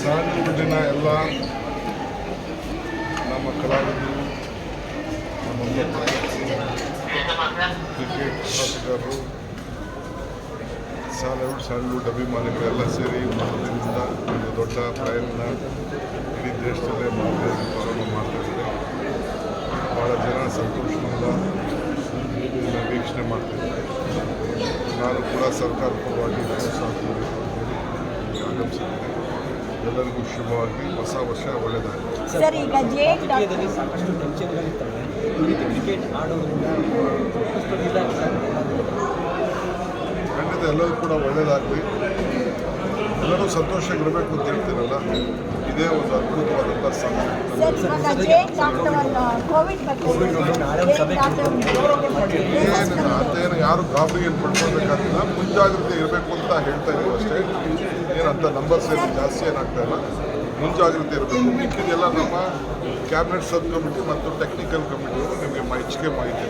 ಸಾಲಿಗುಡ್ಡಿನ ಎಲ್ಲ ನಮ್ಮ ಕಲಾವಿದರು, ನಮ್ಮ ಕ್ರಿಕೆಟ್ ಆಟಗಾರರು ಸಾಲಿವುಡ್ ಸ್ಯಾಂಡ್ಲ್ವುಡ್ ಅಭಿಮಾನಿಗಳೆಲ್ಲ ಸೇರಿ ಮೊದಲಿನಿಂದ ಒಂದು ದೊಡ್ಡ ಪ್ರಯತ್ನ ಇಡೀ ದೇಶದಲ್ಲೇ ಮಾದರಿ ಪ್ರಾರಂಭ ಮಾಡ್ತಾಯಿದ್ದಾರೆ ಭಾಳ ಜನ ಸಂತೋಷದಿಂದ ವೀಕ್ಷಣೆ ಮಾಡ್ತಿದ್ದಾರೆ ನಾನು ಕೂಡ ಸರ್ಕಾರ ಪರವಾಗಿ ಎಲ್ಲರಿಗೂ ಶುಭವಾಗಿ ಹೊಸ ವರ್ಷ ಒಳ್ಳೆಯದಾಗಲಿ ಸರ್ ಈಗ ಜೆ ರಾಜಕೀಯದಲ್ಲಿ ಸಾಕಷ್ಟು ಟೆನ್ಷನ್ಗಳಿರ್ತವೆ ಈ ರೀತಿ ಕ್ರಿಕೆಟ್ ಆಡೋದ್ರಿಂದ ಸಾಕಷ್ಟು ರಿಲ್ಯಾಕ್ಸ್ ಖಂಡಿತ ಎಲ್ಲರೂ ಕೂಡ ಒಳ್ಳೆಯದಾಗಲಿ ಎಲ್ಲರೂ ಸಂತೋಷಗಿರಬೇಕು ಅಂತ ಹೇಳ್ತೀರಲ್ಲ ಇದೇ ಒಂದು ಅದ್ಭುತವಾದಂಥ ಸಮಯ ಅಂತ ಏನು ಯಾರು ಗಾಬರಿ ಏನು ಪಡ್ಕೊಳ್ಬೇಕಾಗಿಲ್ಲ ಮುಂಜಾಗ್ರತೆ ಇರಬೇಕು ಅಂತ ಹೇಳ್ತಾ ಇದ್ದೀವಿ ಅಷ್ಟೇ ಏನಂತ ನಂಬರ್ಸ್ ಏನು ಜಾಸ್ತಿ ಏನಾಗ್ತಾ ಇಲ್ಲ. ಮುಂಜಾಗ್ರತೆ ಇರಬೇಕು. ಮಿಕ್ಕಿದೆಲ್ಲ ನಮ್ಮ ಕ್ಯಾಬಿನೆಟ್ ಸಬ್ ಕಮಿಟಿ ಮತ್ತು ಟೆಕ್ನಿಕಲ್ ಕಮಿಟಿಯವರು ನಿಮಗೆ ಹೆಚ್ಚಿಗೆ ಮಾಹಿತಿ